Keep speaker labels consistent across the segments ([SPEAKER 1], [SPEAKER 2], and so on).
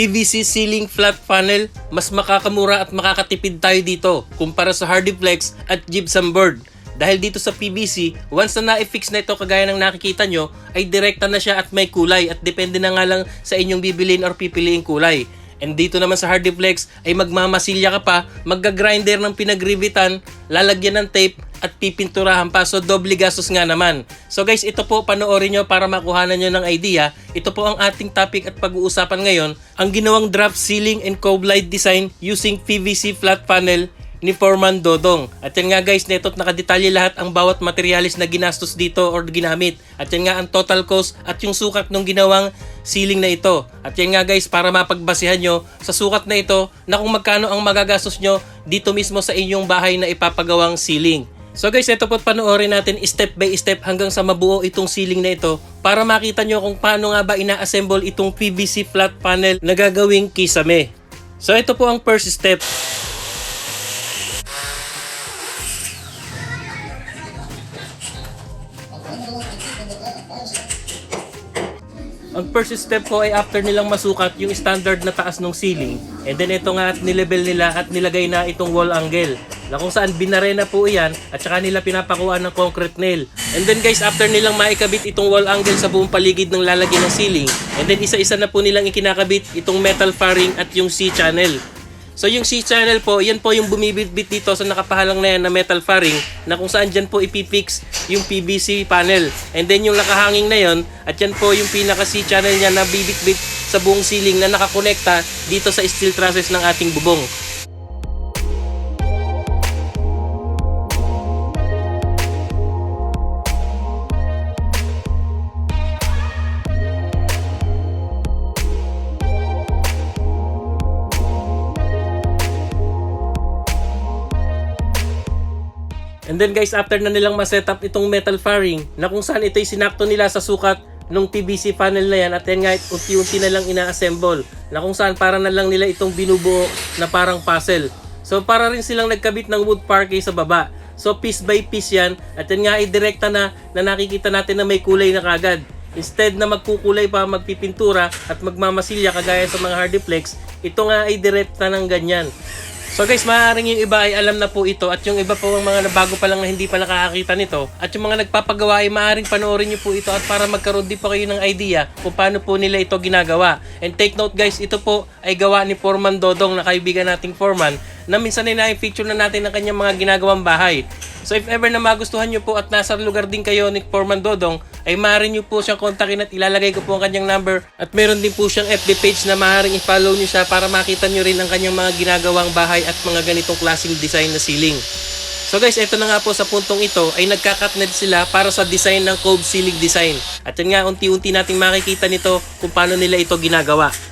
[SPEAKER 1] PVC ceiling flat panel, mas makakamura at makakatipid tayo dito kumpara sa Hardiplex at gypsum board. Dahil dito sa PVC, once na na-fix na ito kagaya ng nakikita nyo, ay direkta na siya at may kulay at depende na nga lang sa inyong bibilin or pipiliing kulay. And dito naman sa Hardiplex ay magmamasilya ka pa, magga-grinder ng pinagribitan, lalagyan ng tape at pipinturahan pa. So doble gastos nga naman. So guys, ito po panoorin nyo para makuhanan nyo ng idea. Ito po ang ating topic at pag-uusapan ngayon. Ang ginawang drop ceiling and cove light design using PVC flat panel ni Foreman Dodong. At yan nga guys, neto't nakadetalye lahat ang bawat materialis na ginastos dito or ginamit. At yan nga ang total cost at yung sukat ng ginawang ceiling na ito. At yan nga guys, para mapagbasihan nyo sa sukat na ito na kung magkano ang magagastos nyo dito mismo sa inyong bahay na ipapagawang ceiling. So guys, ito po panoorin natin step by step hanggang sa mabuo itong ceiling na ito para makita nyo kung paano nga ba ina-assemble itong PVC flat panel na gagawing kisame. So ito po ang first step. First step po ay after nilang masukat yung standard na taas ng ceiling. And then ito nga at nilevel nila at nilagay na itong wall angle. Na kung saan binare na po iyan at saka nila pinapakuha ng concrete nail. And then guys, after nilang maikabit itong wall angle sa buong paligid ng lalagyan ng ceiling, and then isa-isa na po nilang ikinakabit itong metal faring at yung C-channel. So yung C-channel po, yan po yung bumibitbit dito sa nakapahalang na yan na metal faring na kung saan dyan po ipipix yung PVC panel. And then yung nakahanging na yon at yan po yung pinaka C-channel niya na bibitbit sa buong ceiling na nakakonekta dito sa steel trusses ng ating bubong. And then guys, after na nilang ma-set up itong metal faring, na kung saan ito'y sinakto nila sa sukat ng PVC panel na yan at yan nga unti-unti na lang ina-assemble na kung saan para na lang nila itong binubuo na parang puzzle. So para rin silang nagkabit ng wood parquet sa baba. So piece by piece yan at yan nga ay direkta na na nakikita natin na may kulay na kagad. Instead na magkukulay pa, magpipintura at magmamasilya kagaya sa mga hardiplex, ito nga ay direkta ng ganyan. So guys, maaaring yung iba ay alam na po ito at yung iba po ang mga bago pa lang na hindi pa nakakakita nito at yung mga nagpapagawa ay maaaring panoorin nyo po ito at para magkaroon din po kayo ng idea kung paano po nila ito ginagawa. And take note guys, ito po ay gawa ni Foreman Dodong na kaibigan nating Foreman na minsan ay na-feature na natin ang kanyang mga ginagawang bahay. So if ever na magustuhan nyo po at nasa lugar din kayo ni Foreman Dodong, ay maaari nyo po siyang kontakin at ilalagay ko po ang kanyang number. At meron din po siyang FB page na maaaring i-follow nyo siya para makita nyo rin ang kanyang mga ginagawang bahay at mga ganitong klaseng design na ceiling. So guys, ito na nga po sa puntong ito ay nagkakatnet sila para sa design ng cove ceiling design. At yan nga, unti-unti nating makikita nito kung paano nila ito ginagawa.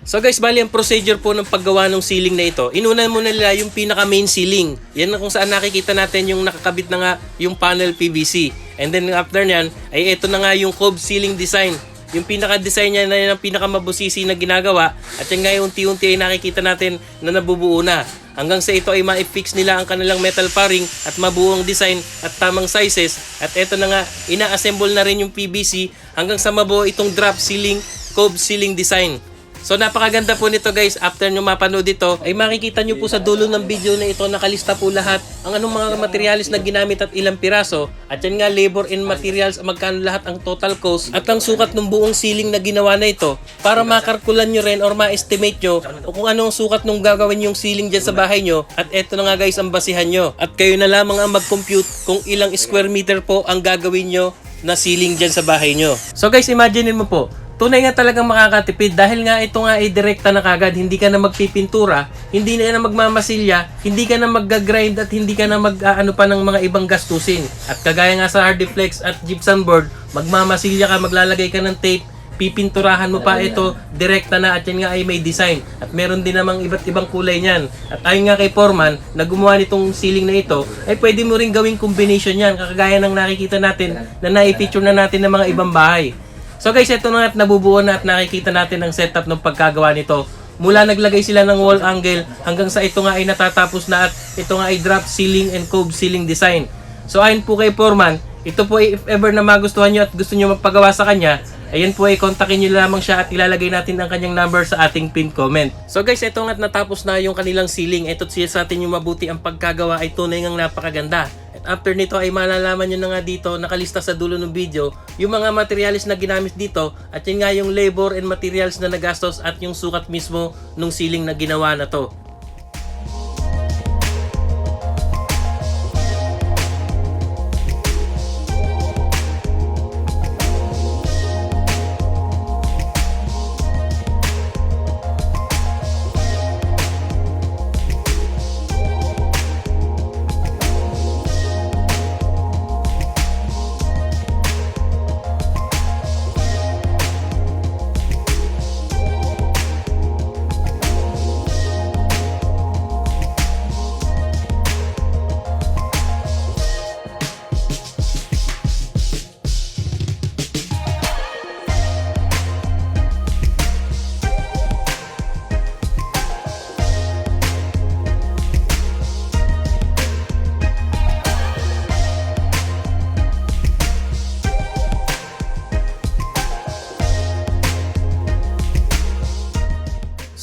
[SPEAKER 1] So guys, bali ang procedure po ng paggawa ng ceiling na ito, inuna muna nila yung pinaka main ceiling. Yan na kung saan nakikita natin yung nakakabit na nga yung panel PVC. And then after nyan, ay ito na nga yung cove ceiling design. Yung pinaka-design niya na yan ang pinaka-mabusisi na ginagawa at yan nga yung unti-unti ay nakikita natin na nabubuo na. Hanggang sa ito ay ma-fix nila ang kanilang metal faring at mabuong design at tamang sizes. At ito na nga, ina-assemble na rin yung PVC hanggang sa mabuo itong drop ceiling, cove ceiling design. So napakaganda po nito guys. After nyo mapanood ito, ay makikita nyo po sa dulo ng video na ito nakalista po lahat ang anong mga materials na ginamit at ilang piraso. At yan nga labor and materials, magkano lahat ang total cost at ang sukat ng buong ceiling na ginawa na ito para makarkulan nyo rin or ma-estimate nyo kung anong sukat nung gagawin yung ceiling dyan sa bahay nyo. At eto na nga guys ang basihan nyo. At kayo na lamang ang mag-compute kung ilang square meter po ang gagawin nyo na ceiling dyan sa bahay nyo. So guys, imaginein mo po, tunay nga talagang makakatipid dahil nga ito nga ay direkta na kagad, hindi ka na magpipintura, hindi na na magmamasilya, hindi ka na mag-grind at hindi ka na mag ano pa ng mga ibang gastusin. At kagaya nga sa Hardiflex at gypsum board, magmamasilya ka, maglalagay ka ng tape, pipinturahan mo pa ito, direkta na at yan nga ay may design. At meron din namang iba't ibang kulay niyan. At ayon nga kay Foreman, na gumawa nitong ceiling na ito, ay pwede mo rin gawing combination yan, kakagaya ng nakikita natin na na-feature na natin ng mga ibang bahay. So guys, ito na at nabubuo na at nakikita natin ang setup ng pagkagawa nito. Mula naglagay sila ng wall angle hanggang sa ito nga ay natatapos na at ito nga ay drop ceiling and cove ceiling design. So ayon po kay Foreman, ito po ay if ever na magustuhan nyo at gusto nyo magpagawa sa kanya, ayan po ay kontakin nyo lamang siya at ilalagay natin ang kanyang number sa ating pin comment. So guys, ito nga't natapos na yung kanilang ceiling. Ito siya sa atin yung mabuti ang pagkagawa ay tunay ngang napakaganda. After nito ay malalaman nyo na nga dito, nakalista sa dulo ng video, yung mga materials na ginamit dito at yun nga yung labor and materials na nagastos at yung sukat mismo nung ceiling na ginawa na to.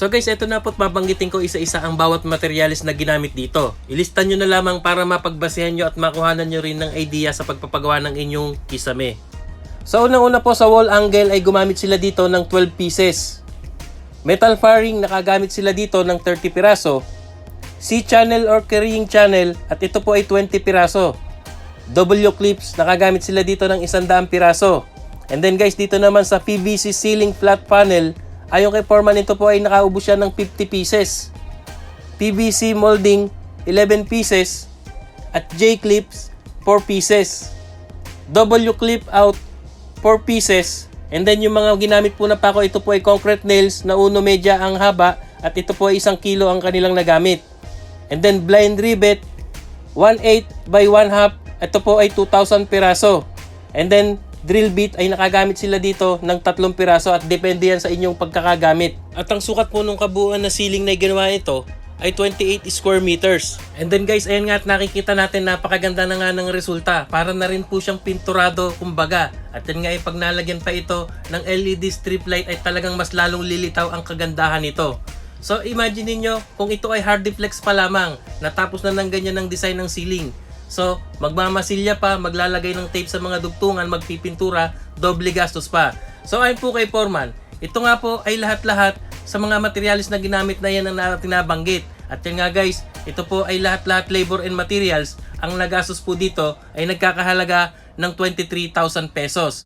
[SPEAKER 1] Guys, eto na po't babanggitin ko isa-isa ang bawat materials na ginamit dito. Ilista nyo na lamang para mapagbasehan nyo at makuhanan nyo rin ng idea sa pagpapagawa ng inyong kisame. So unang-una po sa wall angle ay gumamit sila dito ng 12 pieces. Metal fairing nakagamit sila dito ng 30 piraso. C-channel or carrying channel at ito po ay 20 piraso. W clips nakagamit sila dito ng 100 piraso. And then guys, dito naman sa PVC ceiling flat panel, ayon kay Foreman ito po ay nakaubos siya ng 50 pieces. PVC molding 11 pieces at J clips 4 pieces. W clip out 4 pieces. And then yung mga ginamit po na pako, ito po ay concrete nails na uno media ang haba at ito po ay isang kilo ang kanilang nagamit. And then blind rivet 1/8 by 1 half. Ito po ay 2,000 piraso. And then drill bit ay nakagamit sila dito ng tatlong piraso at depende yan sa inyong pagkakagamit. At ang sukat po nung kabuuan na ceiling na ginawa ito ay 28 square meters. And then guys, ayan nga at nakikita natin napakaganda na nga ng resulta. Para na rin po siyang pinturado kumbaga. At yan nga ay pag nalagyan pa ito ng LED strip light ay talagang mas lalong lilitaw ang kagandahan nito. So imagine niyo kung ito ay hard deflex pa lamang, natapos na ng ganyan ng design ng ceiling. So, magmamasilya pa, maglalagay ng tape sa mga dugtungan, magpipintura, doble gastos pa. So, ayon po kay Foreman, ito nga po ay lahat-lahat sa mga materials na ginamit na yan ang natin nabanggit. At yan nga guys, ito po ay lahat-lahat labor and materials. Ang nagastos po dito ay nagkakahalaga ng 23,000 pesos.